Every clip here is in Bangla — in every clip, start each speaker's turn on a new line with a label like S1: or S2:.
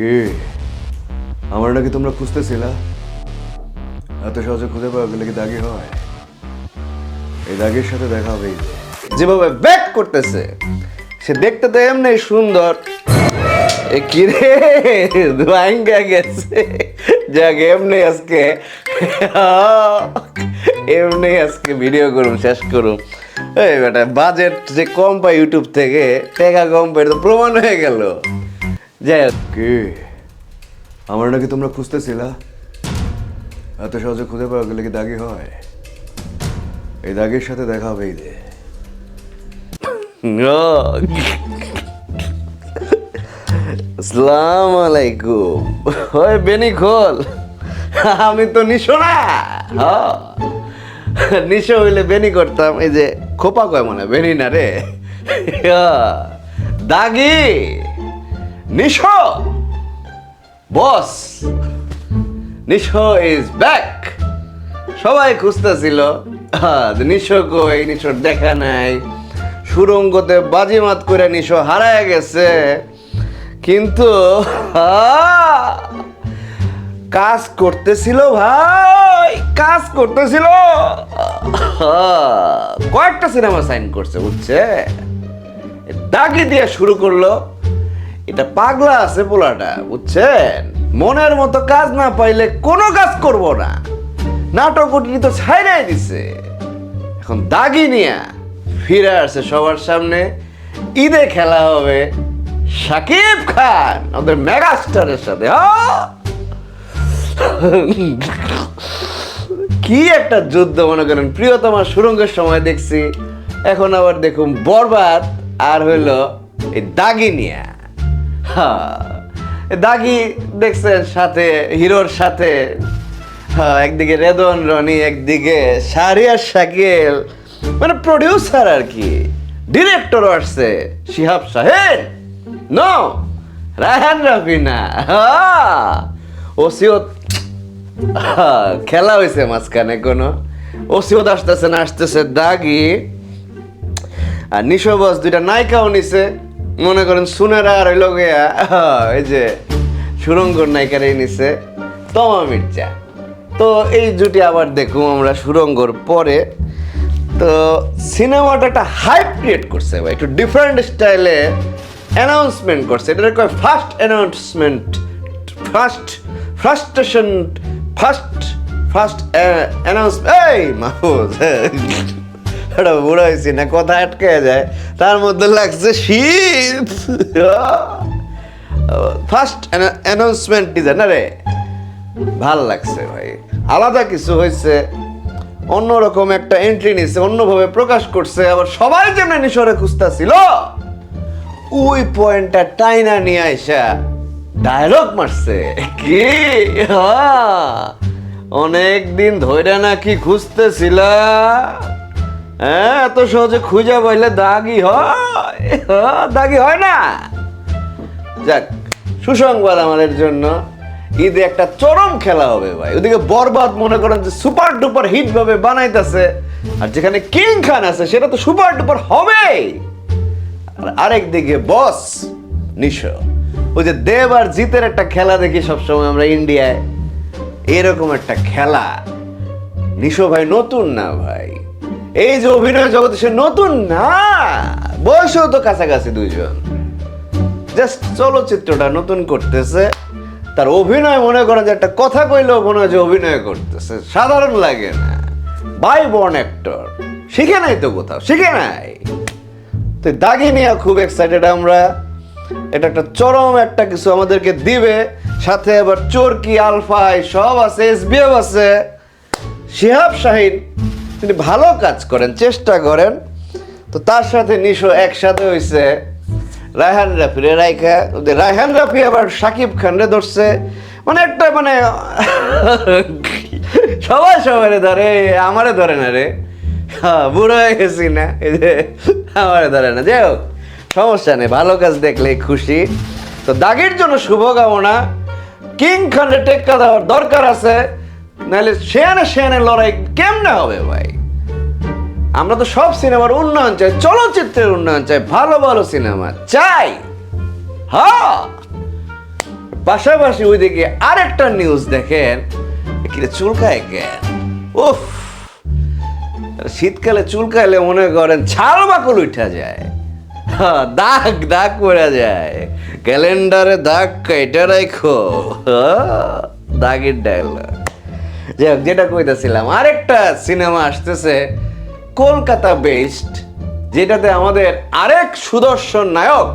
S1: কে? আমার নাকি তোমরা খুঁজতেছিলা। এত সহজে খুঁজে পাওয়া গেলে কি দাগি হয়? এই দাগের সাথে দেখা হবে
S2: যেভাবে ব্যাক করতেছে, সে দেখতে তো এমনি সুন্দর। এ গেছে। এমনি আজকে। এমনি আজকে ভিডিও করুম, শেষ করুম। এই বেটা বাজেট যে কম পাই ইউটিউব থেকে, টাকা কম পাই তো প্রমাণ হয়ে গেল।
S1: কে? আমার নাকি তোমরা খুঁজতেছিলা? এত সহজে খুঁজে পাওয়া গেলে কি দাগি হয়? এই দাগের সাথে দেখা হবে এই যে
S2: আলাইকুম। ওই বেনি খোল। আমি তো নিশো না। নিশো হইলে বেনি করতাম। এই যে খোপা কয় মনে হয়, বেনি না রে। দাগি। Nisho! Boss, Nisho is back সবাই খুঁজতেছিল। নিশো কই? নিশোর দেখা নাই। সুরঙ্গতে বাজিমাত করে নিশো হারায় গেছে। কিন্তু কাজ করতেছিল ভাই, কাজ করতেছিল। কয়েকটা সিনেমা সাইন করছে, বুঝছে? দাগি দিয়ে শুরু করল। এটা পাগলা আছে পোলাটা, বুঝছেন? মনের মতো কাজ না পাইলে কোনো কাজ করব না। নাটক উঠি তো ছাইরাই দিছে। এখন দাগি নিয়া ফিরে আসছে সবার সামনে। ঈদে খেলা হবে সাকিব খান, আমাদের মেগাস্টারের সাথে? কি একটা যুদ্ধ মনে করেন, প্রিয়তমা সুরঙ্গের সময় দেখছি। এখন আবার দেখুন বরবাদ আর হইল এই দাগি নিয়া। এই দাগি দেখছেন সাথে হিরোর সাথে। একদিকে রেদন রনি একদিকে শাহরিয়ার শাকিল। মানে প্রডিউসার আর কি। ডিরেক্টর আসছে শিহাব সাহেব নো রায়হান রাফিনা হ্যাঁ, ওসিয়ত খেলা হয়েছে মাঝখানে কোনো। ওসিয়ত আসতেছে না আসতেছে দাগি। আর নিশো বস দুইটা নায়িকাও নিছে। মনে করেন সুনেরা আর হইল গিয়া এই যে সুরঙ্গর নায়িকারাই নিছে, তমা মির্জা। তো এই জুটি আবার দেখুম আমরা সুরঙ্গর পরে। তো সিনেমাটা একটা হাইপ ক্রিয়েট করছে ভাই, একটু ডিফারেন্ট স্টাইলে অ্যানাউন্সমেন্ট করছে। এটা কয় ফার্স্ট অ্যানাউন্সমেন্ট ফার্স্ট ফার্স্টেশন ফার্স্ট ফার্স্ট অ্যানাউন্স এই, মাহফুজ। এটা বুড়ো হয়েছি না, কথা আটকে যায়। তার মধ্যে লাগছে শীত। ফার্স্ট অ্যানাউন্সমেন্ট ডিজাইন না রে? ভালো লাগছে ভাই। আলাদা কিছু হয়েছে, অন্যরকম একটা এন্ট্রি নিছে, অন্যভাবে প্রকাশ করছে, আবার সবাই যেমন নিশরে খুঁজতেছিল। ওই পয়েন্টটা টাইনা নিয়ে আইসা ডায়লগ মারছে। কি? অনেক দিন ধরে নাকি খুঁজতেছিলা। হ্যাঁ এত সহজে খুঁজে পাইলে দাগি হয়। হ্যাঁ, দাগি হয় না। যাক সুসংবাদ আমাদের জন্য। ঈদে একটা চরম খেলা হবে ভাই। ওদিকে বরবাদ মনে করেন যে সুপার ডুপার হিট ভাবে বানাইতেছে। আর যেখানে কিং খান আছে সেটা তো সুপার ডুপার আর আরেক দিকে বস নিশো। ওই যে দেব আর জিতের একটা খেলা দেখি সবসময় আমরা ইন্ডিয়ায়। এরকম একটা খেলা। নিশো ভাই নতুন না ভাই। এই যে অভিনয় জগতে সে নতুন না, বয়সও তো কাছাকাছি দুইজন। জাস্ট চলচ্চিত্রটা নতুন করতেছে, তার অভিনয় মনে করেন যে একটা কথা কইলেও মনে হয় যে অভিনয় করতেছে, সাধারণ লাগে না। বাই বর্ন অ্যাক্টর, শিখে নাই তো কোথাও, শিখে নাই। তো দাগি নিয়ে খুব এক্সাইটেড আমরা, এটা একটা চরম একটা কিছু আমাদেরকে দিবে, সাথে আবার চরকি, আলফাই, সব আছে এসবিএফ আছে। শিহাব শাহিন তিনি ভালো কাজ করেন, চেষ্টা করেন। তো তার সাথে নিশো একসাথে হয়েছে রায়হান রাফি, রে রাইখা রায়হান রাফি আবার সাকিব খান রে ধরছে। মানে একটা মানে সবাই সবাই ধরে আমারে ধরে না রে। হ্যাঁ বুড়ো হয়ে গেছি না, এই যে আমারে ধরে না। যাই হোক, সমস্যা নেই, ভালো কাজ দেখলে খুশি। তো দাগের জন্য শুভকামনা। কিং খানের টেক্কা দেওয়ার দরকার আছে। নাহলে শেয়ানে শেয়ানে লড়াই কেমনে হবে ভাই? আমরা তো সব সিনেমার উন্নয়ন চাই চলচ্চিত্রের উন্নয়ন চাই ভালো ভালো সিনেমা চাই। হ্যাঁ। পাশাপাশি ওইদিকে আরেকটা নিউজ দেখেন কিরে চুলকায় জ্ঞান উফ। শীতকালে চুলকাইলে মনে করেন ছাল বাকল উঠা যায়। হ্যাঁ, দাগ দাগ পড়া যায়। ক্যালেন্ডারে দাগ কেটে রাখো। হ্যাঁ, দাগের ডায়লগ যাই হোক যেটা কইতেছিলাম আরেকটা সিনেমা আসতেছে কলকাতা বেস্ট যেটাতে আমাদের আরেক সুদর্শন নায়ক,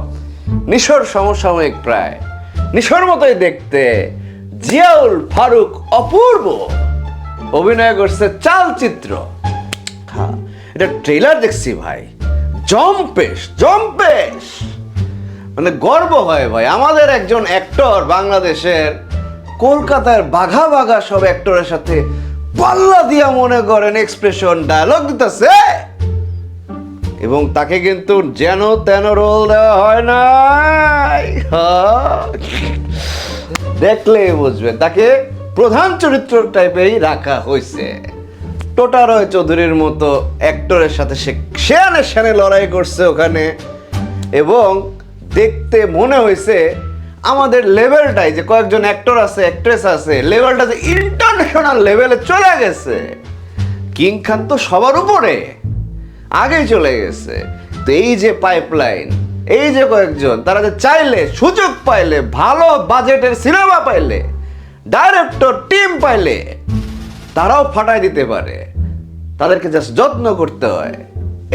S2: নিশোর সমসাময়িক প্রায়। নিশোর মতোই দেখতে জিয়াউল ফারুক অপূর্ব। অভিনয় করছে চালচিত্র। হ্যাঁ এটা ট্রেলার দেখছি ভাই। জম্পেশ জম্পেশ! মানে গর্ব হয় ভাই। আমাদের একজন অ্যাক্টর বাংলাদেশের কলকাতার বাঘা বাঘা সব অ্যাক্টরের সাথে পাল্লা দিয়া মনে করেন এক্সপ্রেশন ডায়লগ দিতেছে। এবং তাকে কিন্তু যেন তেন রোল দেওয়া হয় নাই। দেখলেই বুঝবেন, তাকে প্রধান চরিত্র টাইপেই রাখা হয়েছে টোটা রয় চৌধুরীর মতো অ্যাক্টরের সাথে সে সেয়ানে সেয়ানে লড়াই করছে ওখানে। এবং দেখতে মনে হয়েছে আমাদের লেভেলটাই যে কয়েকজন অ্যাক্টর আছে অ্যাক্ট্রেস আছে লেভেলটা যে ইন্টারন্যাশনাল লেভেলে চলে গেছে। কিং খান তো সবার উপরে, আগেই চলে গেছে। তো এই যে পাইপলাইন এই যে কয়েকজন, তারা যে চাইলে, সুযোগ পাইলে, ভালো বাজেটের সিনেমা পাইলে ডাইরেক্টর টিম পাইলে, তারাও ফাটাই দিতে পারে। তাদেরকে জাস্ট যত্ন করতে হয়।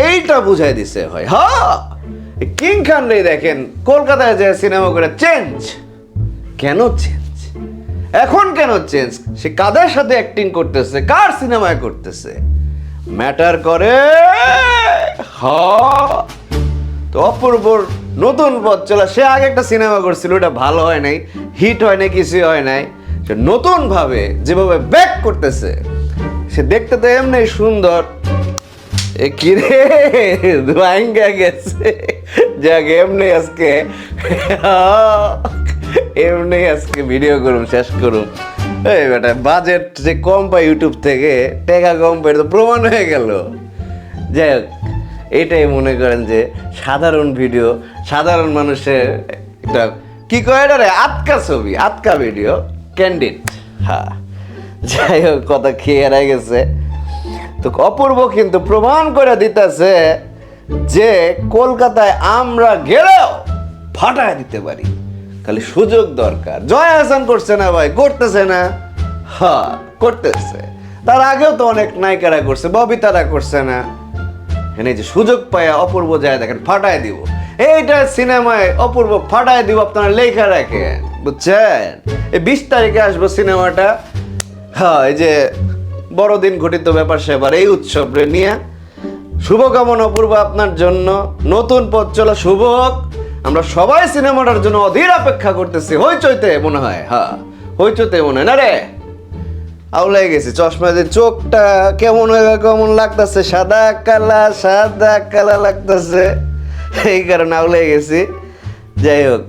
S2: এইটা বুঝাই দিছে হয় হ্যাঁ! কিং খান রে দেখেন, কলকাতায় যে সিনেমা করে চেঞ্জ কেন চেঞ্জ এখন কেন চেঞ্জ সে কাদের সাথে অ্যাক্টিং করতেছে? কার সিনেমায় করতেছে? ম্যাটার করে হ্যাঁ তো অপূর্বর নতুন পথ চলা, সে আগে একটা সিনেমা করছিল, ওটা ভালো হয় নাই হিট হয় নাই কিছু হয় নাই। সে নতুন ভাবে যেভাবে ব্যাক করতেছে, সে দেখতে তো এমনি সুন্দর। কিরে? ভাঙ্গা গেছে। যাক এমনি আজকে। এমনি আজকে ভিডিও করুম, শেষ করুম। এই বেটা বাজেট যে কম পাই ইউটিউব থেকে, টাকা কম পাই তো প্রমাণ হয়ে গেল। যাই হোক, এটাই মনে করেন যে সাধারণ ভিডিও সাধারণ মানুষের একটা, কি কয় এটা রে আটকা ছবি, আটকা ভিডিও ক্যান্ডিড হ্যাঁ যাই হোক, কথা খেয়ে গেছে। তো অপূর্ব কিন্তু প্রমাণ করে দিতেছে যে কলকাতায় আমরা গেলেও ফাটায় দিতে পারি। খালি সুযোগ দরকার। জয় হাসান করছে না ভাই, করতেছে না। হ্যাঁ করতেছে। তার আগেও তো অনেক নায়িকারা করছে ববিতারা করছে না। এখানে যে সুযোগ পায় অপূর্ব যায় দেখেন, ফাটায় দিব। এইটা সিনেমায় অপূর্ব ফাটায় দিব, আপনারা লেখা রাখেন, বুঝছেন? এই বিশ তারিখে আসব সিনেমাটা। হ্যাঁ এই যে বড়দিন ঘটিত ব্যাপার সেবার এই উৎসব নিয়ে শুভকামনা অপূর্ব আপনার জন্য। নতুন পথ চলা শুভ হোক। আমরা সবাই সিনেমাটার জন্য অধীর অপেক্ষা করতেছি। হইচইতে মনে হয়। হ্যাঁ হইচইতে মনে হয়। না রে? আউলাই গেছি। চশমা দিয়ে চোখটা কেমন কেমন লাগতেছে? সাদা কালা সাদা কালা লাগতেছে। এই কারণে আউলাই গেছি। যাই হোক।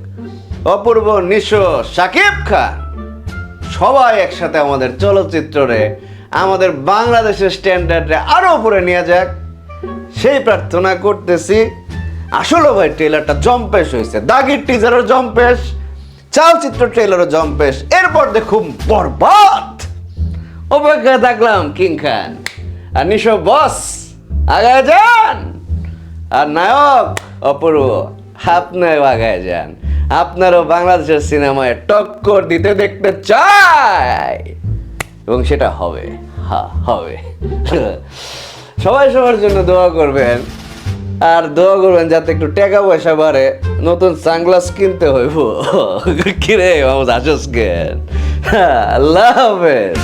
S2: অপূর্ব নিশো সাকিব খান। সবাই একসাথে আমাদের চলচ্চিত্রে আমাদের বাংলাদেশের স্ট্যান্ডার্ডে আরও উপরে নিয়ে যাক। সেই প্রার্থনা করতেছি। আসলে ভাই ট্রেলারটা জম্পেশ হয়েছে। দাগির টিজারও জম্পেশ চালচিত্র ট্রেলারও জম্পেশ এরপর দেখুন বরবাদ। অপেক্ষা থাকলাম কিং খান, আর নিশো বস, আগায় যান। আর নায়ক অপূর্ব আপনিও আগায় যান। আপনারও বাংলাদেশের সিনেমায় টক্কর দিতে দেখতে চাই। এবং সেটা হবে। হা, হবে। সবাই সবার জন্য দোয়া করবেন। আর দোয়া করবেন যাতে একটু টাকা পয়সা বাড়ে। নতুন সানগ্লাস কিনতে হইব। কিরে মামুদ আসস কেন আল্লাহ হাফেজ।